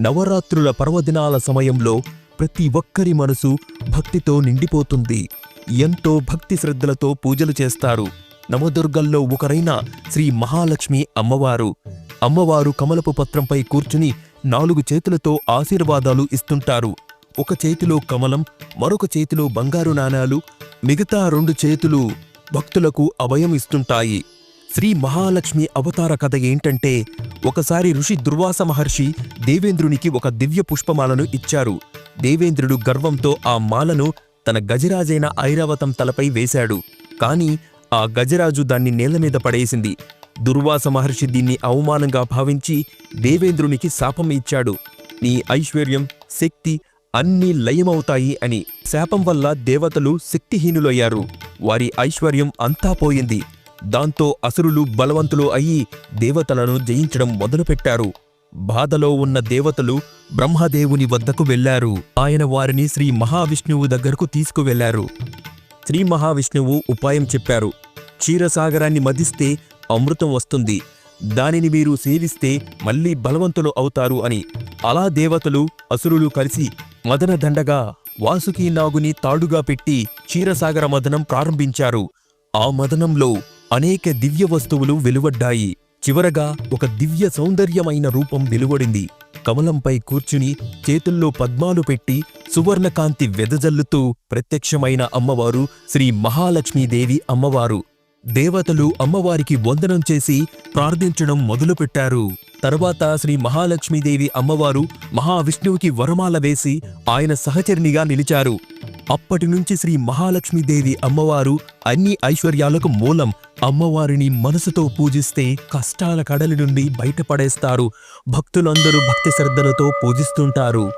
నవరాత్రుల పర్వదినాల సమయంలో ప్రతి ఒక్కరి మనసు భక్తితో నిండిపోతుంది. ఎంతో భక్తి శ్రద్ధలతో పూజలు చేస్తారు. నవదుర్గల్లో ఒకరైన శ్రీ మహాలక్ష్మి అమ్మవారు. అమ్మవారు కమలపు పత్రంపై కూర్చుని నాలుగు చేతులతో ఆశీర్వాదాలు ఇస్తుంటారు. ఒక చేతిలో కమలం మరొక చేతిలో బంగారు నాణాలు మిగతా రెండు చేతులు భక్తులకు అభయం ఇస్తుంటాయి. శ్రీ మహాలక్ష్మి అవతార కథ ఏంటంటే ఒకసారి ఋషి దుర్వాస మహర్షి దేవేంద్రునికి ఒక దివ్య పుష్పమాలను ఇచ్చారు. దేవేంద్రుడు గర్వంతో ఆ మాలను తన గజరాజైన ఐరావతం తలపై వేశాడు. కాని ఆ గజరాజు దాన్ని నేలమీద పడేసింది. దుర్వాస మహర్షి దీన్ని అవమానంగా భావించి దేవేంద్రునికి శాపం ఇచ్చాడు. నీ ఐశ్వర్యం శక్తి అన్నీ లయమవుతాయి అని శాపం వల్ల దేవతలు శక్తిహీనులయ్యారు. వారి ఐశ్వర్యం అంతా పోయింది. దాంతో అసురులు బలవంతులు అయి దేవతలను జయించడం మొదలుపెట్టారు. బాధలో ఉన్న దేవతలు బ్రహ్మదేవుని వద్దకు వెళ్ళారు ఆయన వారిని శ్రీ మహావిష్ణువు దగ్గరకు తీసుకువెళ్ళారు శ్రీ మహావిష్ణువు ఉపాయం చెప్పారు. క్షీరసాగరాన్ని మదిస్తే అమృతం వస్తుంది. దానిని మీరు సేవిస్తే మళ్ళీ బలవంతులు అవుతారు అని. అలా దేవతలు అసురులు కలిసి మదన దండగా వాసుకి నాగుని తాడుగా పెట్టి క్షీరసాగర మదనం ప్రారంభించారు. ఆ మదనంలో అనేక దివ్య వస్తువులు వెలువడ్డాయి. చివరగా ఒక దివ్య సౌందర్యమైన రూపం వెలువడింది. కమలంపై కూర్చుని చేతుల్లో పద్మాలు పెట్టి సువర్ణకాంతి వెదజల్లుతూ ప్రత్యక్షమైన అమ్మవారు శ్రీ మహాలక్ష్మీదేవి అమ్మవారు. దేవతలు అమ్మవారికి వందనం చేసి ప్రార్థించడం మొదలుపెట్టారు. తర్వాత శ్రీ మహాలక్ష్మీదేవి అమ్మవారు మహావిష్ణువుకి వరమాల వేసి ఆయన సహచరినిగా నిలిచారు. అప్పటి నుంచి శ్రీ మహాలక్ష్మీదేవి అమ్మవారు అన్ని ఐశ్వర్యాలకు మూలం. అమ్మవారిని మనసుతో పూజిస్తే కష్టాల కడలి నుండి బయటపడేస్తారు. భక్తులందరూ భక్తి శ్రద్ధలతో పూజిస్తుంటారు.